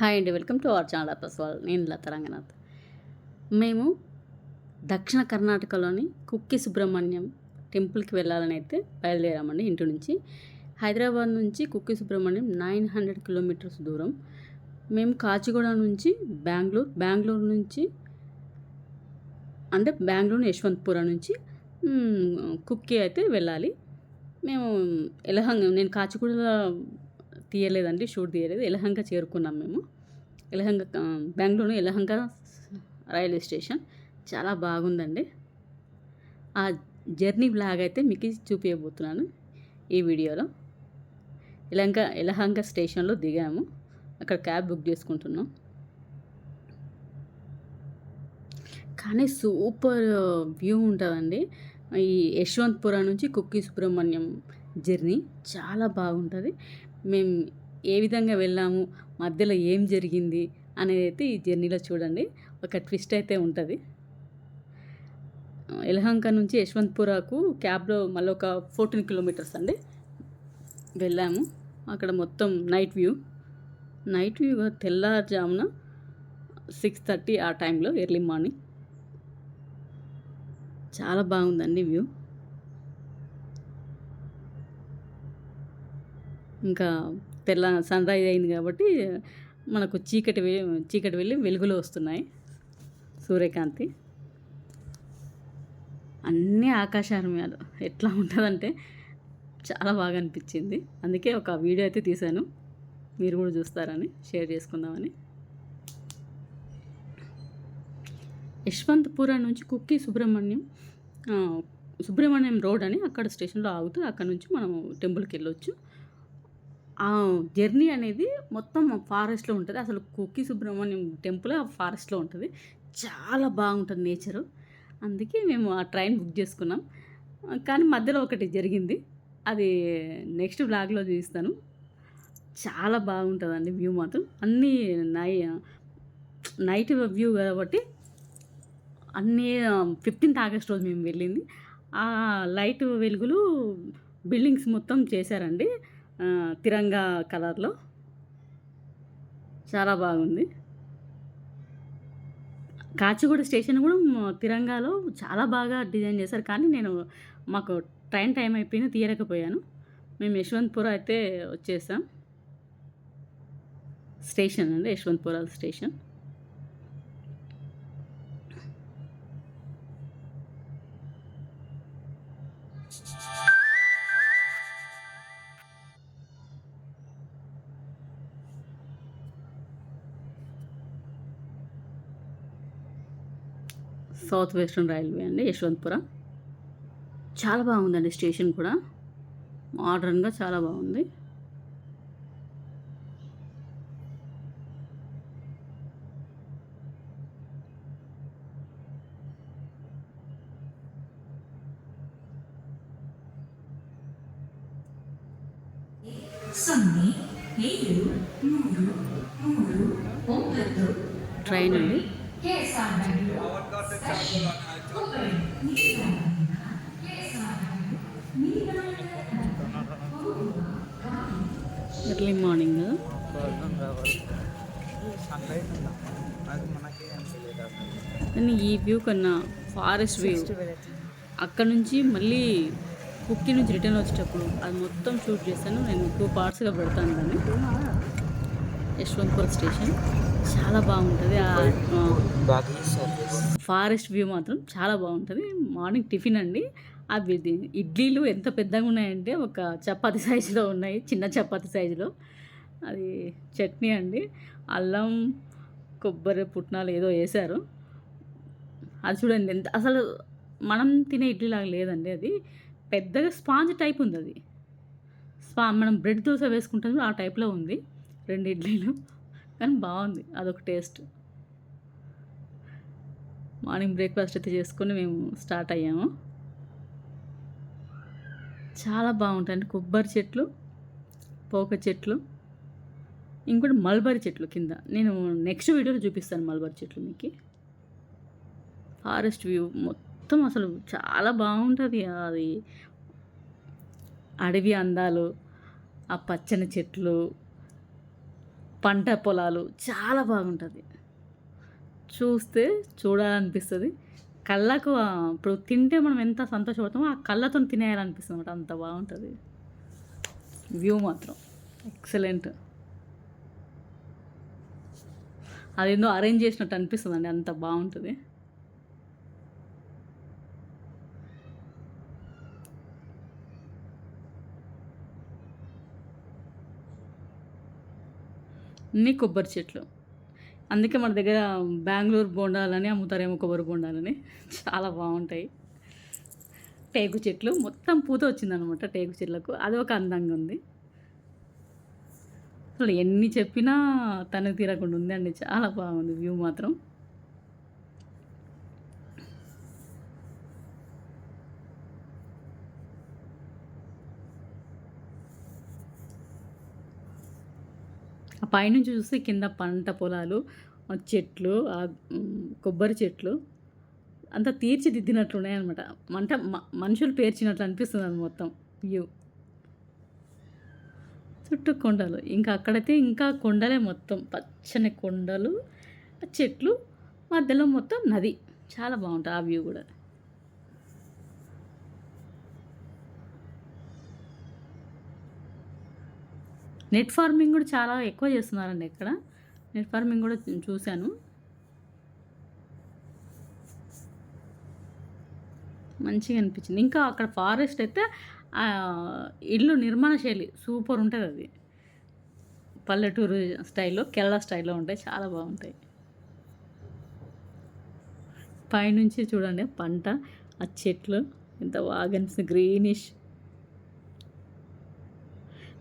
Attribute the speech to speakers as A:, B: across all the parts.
A: Hi అండి welcome to our channel ప్రస్వాల్ నేను లత రంగనాథ్. మేము దక్షిణ కర్ణాటకలోని కుక్కి సుబ్రహ్మణ్యం టెంపుల్కి వెళ్ళాలని అయితే బయలుదేరామండి ఇంటి నుంచి. హైదరాబాద్ నుంచి Kukki Subrahmanyam nine hundred kilometres దూరం. మేము కాచిగూడ నుంచి బెంగళూరు బెంగళూరు నుంచి అంటే బెంగళూరు యశ్వంత్పురం నుంచి కుక్కి అయితే వెళ్ళాలి. మేము ఎలహంగ నేను కాచిగూడలో తీయలేదండి షూట్ తీయలేదు. ఎలహంక చేరుకున్నాం మేము. Yelahanka Bengaluru Yelahanka railway station. చాలా బాగుందండి. ఆ జర్నీ బ్లాగ్ అయితే మీకు చూపించబోతున్నాను ఈ వీడియోలో. ఎలహంక ఎలహంక స్టేషన్లో దిగాము. అక్కడ క్యాబ్ బుక్ చేసుకుంటున్నాం. కానీ సూపర్ వ్యూ ఉంటుందండి. ఈ యశ్వంత్పుర నుంచి కుక్కి సుబ్రహ్మణ్యం జర్నీ. చాలా బాగుంటుంది. మేము ఏ విధంగా వెళ్ళాము మధ్యలో ఏం జరిగింది అనేది అయితే ఈ జర్నీలో చూడండి. ఒక ట్విస్ట్ అయితే ఉంటుంది. ఎలహంక నుంచి యశ్వంత్పురాకు క్యాబ్లో మళ్ళీ ఒక ఫోర్టీన్ కిలోమీటర్స్ అండి. వెళ్ళాము. అక్కడ మొత్తం నైట్ వ్యూ. నైట్ వ్యూ తెల్లారుజామున సిక్స్ థర్టీ ఆ టైంలో ఎర్లీ మార్నింగ్. చాలా బాగుందండి వ్యూ. ఇంకా తెల్ల సన్ రైజ్ అయింది కాబట్టి మనకు చీకటి చీకటి వెళ్ళి వెలుగులు వస్తున్నాయి. సూర్యకాంతి. అన్నీ ఆకాశాలు ఎట్లా ఉంటుందంటే చాలా బాగా అనిపించింది. అందుకే ఒక వీడియో అయితే తీశాను. మీరు కూడా చూస్తారని షేర్ చేసుకుందామని. యశ్వంతపురం నుంచి కుక్కి సుబ్రహ్మణ్యం సుబ్రహ్మణ్యం రోడ్ అని అక్కడ స్టేషన్లో ఆగుతుంది అక్కడ నుంచి మనం టెంపుల్కి వెళ్ళొచ్చు. ఆ జర్నీ అనేది మొత్తం ఫారెస్ట్లో ఉంటుంది. అసలు కుక్కి సుబ్రహ్మణ్యం టెంపుల్ ఆ ఫారెస్ట్లో ఉంటుంది. చాలా బాగుంటుంది నేచరు. అందుకే మేము ఆ ట్రైన్ బుక్ చేసుకున్నాం. కానీ మధ్యలో ఒకటి జరిగింది. అది నెక్స్ట్ బ్లాగ్లో చూపిస్తాను. చాలా బాగుంటుందండి వ్యూ మాత్రం. అన్నీ నై నైట్ వ్యూ కాబట్టి అన్నీ ఫిఫ్టీన్త్ ఆగస్ట్ రోజు మేము వెళ్ళింది. ఆ లైట్ వెలుగులు బిల్డింగ్స్ మొత్తం చేశారండి. తిరంగా కలర్లో. చాలా బాగుంది. కాచిగూడ స్టేషన్ కూడా తిరంగాలో చాలా బాగా డిజైన్ చేశారు. కానీ నేను మాకు ట్రైన్ టైం అయిపోయింది తీయలేకపోయాను. మేము యశ్వంత్పుర అయితే వచ్చేసాం. స్టేషన్ అండి Yeshwantpur station. South western railway అండి యశ్వంత్పుర. చాలా బాగుందండి స్టేషన్ కూడా. మోడర్న్గా చాలా బాగుంది. ట్రైన్ అండి. ఎర్లీ మార్నింగ్ కానీ ఈ వ్యూ కన్నా ఫారెస్ట్ వ్యూ అక్కడ నుంచి మళ్ళీ కుక్కి నుంచి రిటర్న్ వచ్చేటప్పుడు అది మొత్తం షూట్ చేస్తాను. నేను టూ పార్ట్స్గా పెడతాను దాన్ని. యశ్వంత్పూర్ స్టేషన్. చాలా బాగుంటుంది. ఆ ఫారెస్ట్ వ్యూ మాత్రం చాలా బాగుంటుంది. మార్నింగ్ టిఫిన్ అండి. అవి ఇడ్లీలు ఎంత పెద్దగా ఉన్నాయంటే ఒక చపాతి సైజులో ఉన్నాయి. చిన్న చపాతి సైజులో. అది చట్నీ అండి. అల్లం కొబ్బరి పుట్నాలు ఏదో వేశారు. అది చూడండి ఎంత అసలు మనం తినే ఇడ్లీ లాగా లేదండి అది. పెద్దగా స్పాంజ్ టైప్ ఉంది అది. స్పా మనం బ్రెడ్ దోశ వేసుకుంటాం ఆ టైప్లో ఉంది. రెండు ఇడ్లీలు. కానీ బాగుంది. అదొక టేస్ట్. మార్నింగ్ బ్రేక్ఫాస్ట్ అయితే చేసుకొని మేము స్టార్ట్ అయ్యాము. చాలా బాగుంటాయండి కొబ్బరి చెట్లు పోక చెట్లు ఇంకోటి మల్బరీ చెట్లు కింద. నేను నెక్స్ట్ వీడియోలో చూపిస్తాను మల్బరీ చెట్లు మీకు. ఫారెస్ట్ వ్యూ మొత్తం అసలు చాలా బాగుంటుంది. అది అడవి అందాలు ఆ పచ్చని చెట్లు పంట పొలాలు చాలా బాగుంటుంది. చూస్తే చూడాలనిపిస్తుంది. కళ్ళకు ఇప్పుడు తింటే మనం ఎంత సంతోషపడతామో ఆ కళ్ళతో తినేయాలనిపిస్తుంది అనమాట అంత బాగుంటుంది. వ్యూ మాత్రం ఎక్సలెంట్. అదేందో అరేంజ్ చేసినట్టు అనిపిస్తుంది అండి అంత బాగుంటుంది. అన్ని కొబ్బరి చెట్లు. అందుకే మన దగ్గర బెంగళూరు బోండాలని అమ్ముతారేమో కొబ్బరి బోండాలని చాలా బాగుంటాయి. టేకు చెట్లు. మొత్తం పూత వచ్చిందనమాట టేకు చెట్లకు. అది ఒక అందంగా ఉంది. అసలు ఎన్ని చెప్పినా తనకు తీరకుండా ఉందండి. చాలా బాగుంది వ్యూ మాత్రం. పైనుంచి చూస్తే కింద పంట పొలాలు చెట్లు కొబ్బరి చెట్లు అంతా తీర్చిదిద్దినట్లు ఉన్నాయన్నమాట మంట మ- మనుషులు పేర్చినట్లు అనిపిస్తుంది అది మొత్తం వ్యూ. చుట్టూ కొండలు. ఇంకా అక్కడైతే ఇంకా కొండలే మొత్తం. పచ్చని కొండలు చెట్లు మధ్యలో మొత్తం నది. చాలా బాగుంటుంది ఆ వ్యూ కూడా. నెట్ ఫార్మింగ్ కూడా చాలా ఎక్కువ చేస్తున్నారండి ఇక్కడ. నెట్ ఫార్మింగ్ కూడా చూశాను. మంచిగా అనిపించింది. ఇంకా అక్కడ ఫారెస్ట్ అయితే ఇల్లు నిర్మాణ శైలి సూపర్ ఉంటుంది అది. పల్లెటూరు స్టైల్లో కేరళ స్టైల్లో ఉంటాయి చాలా బాగుంటాయి. పైనుంచి చూడండి పంట ఆ చెట్లు ఎంత బాగా అనిపిస్తుంది గ్రీనిష్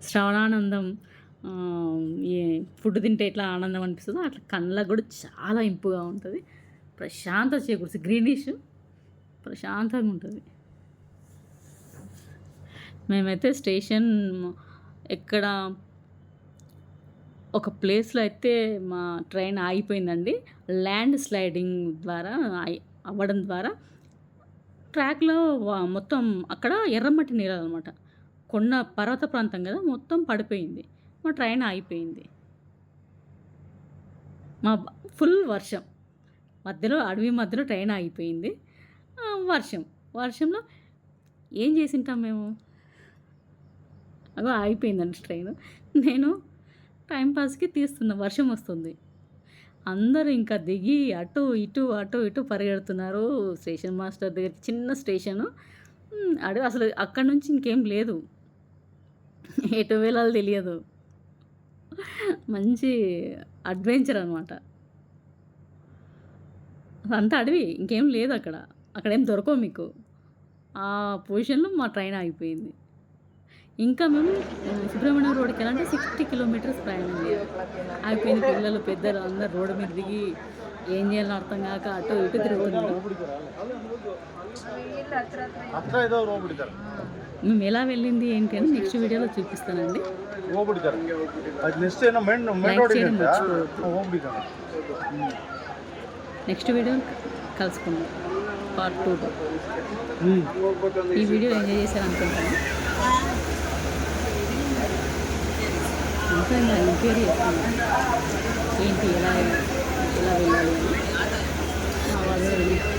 A: శ్రవణానందం ఆ, ఈ ఫుడ్ తింటే ఎట్లా ఆనందం అనిపిస్తుందో అట్లా కళ్ళకు కూడా చాలా ఇంపుగా ఉంటుంది. ప్రశాంతత చేకూరుస్తుంది గ్రీనిష్ ప్రశాంతంగా ఉంటుంది. మేమైతే స్టేషన్ ఎక్కడ ఒక ప్లేస్లో అయితే మా ట్రైన్ ఆగిపోయిందండి. ల్యాండ్ స్లైడింగ్ ద్వారా అవ్వడం ద్వారా ట్రాక్లో మొత్తం అక్కడ ఎర్రమట్టి నీళ్ళు అనమాట కొండ పర్వత ప్రాంతం కదా మొత్తం పడిపోయింది. మా ట్రైన్ ఆగిపోయింది. మా ఫుల్ వర్షం. మధ్యలో అడవి మధ్యలో ట్రైన్ ఆగిపోయింది. వర్షం. వర్షంలో ఏం చేసింటాం మేము? అగో ఆగిపోయిందండి ట్రైన్. నేను టైంపాస్కి తీస్తున్నా వర్షం వస్తుంది. అందరూ ఇంకా దిగి అటు ఇటు అటు ఇటు పరిగెడుతున్నారు. స్టేషన్ మాస్టర్ దగ్గర చిన్న స్టేషను. అడవి అసలు అక్కడ నుంచి ఇంకేం లేదు. ఎటు వెళ్ళాలో తెలియదు. మంచి అడ్వెంచర్ అనమాట అంత అడవి ఇంకేం లేదు అక్కడ. అక్కడ ఏం దొరకవు మీకు. ఆ పొజిషన్లో మా ట్రైన్ ఆగిపోయింది. ఇంకా మేము సుబ్రహ్మణ్యం రోడ్కి వెళ్ళాలంటే సిక్స్టీ కిలోమీటర్స్ ప్రయాణం చేయాలి. ఆగిపోయింది పిల్లలు పెద్దలు అందరు రోడ్డు మీద దిగి ఏం చేయాలని అర్థం కాక అటు ఇటు తిరుగుతున్నారు. మేము ఎలా వెళ్ళింది ఏంటి అని నెక్స్ట్ వీడియోలో చూపిస్తానండి. నెక్స్ట్ వీడియో కలుసుకుందాం. పార్ట్ టూ ఈ వీడియో ఎంజాయ్ చేశారు అనుకుంటాను. ఇంకా ఇంకా ఎంక్వైరీ చేస్తాను ఏంటి? ఎలా ఎలా వెళ్ళాలి? అని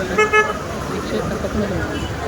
A: Thank you.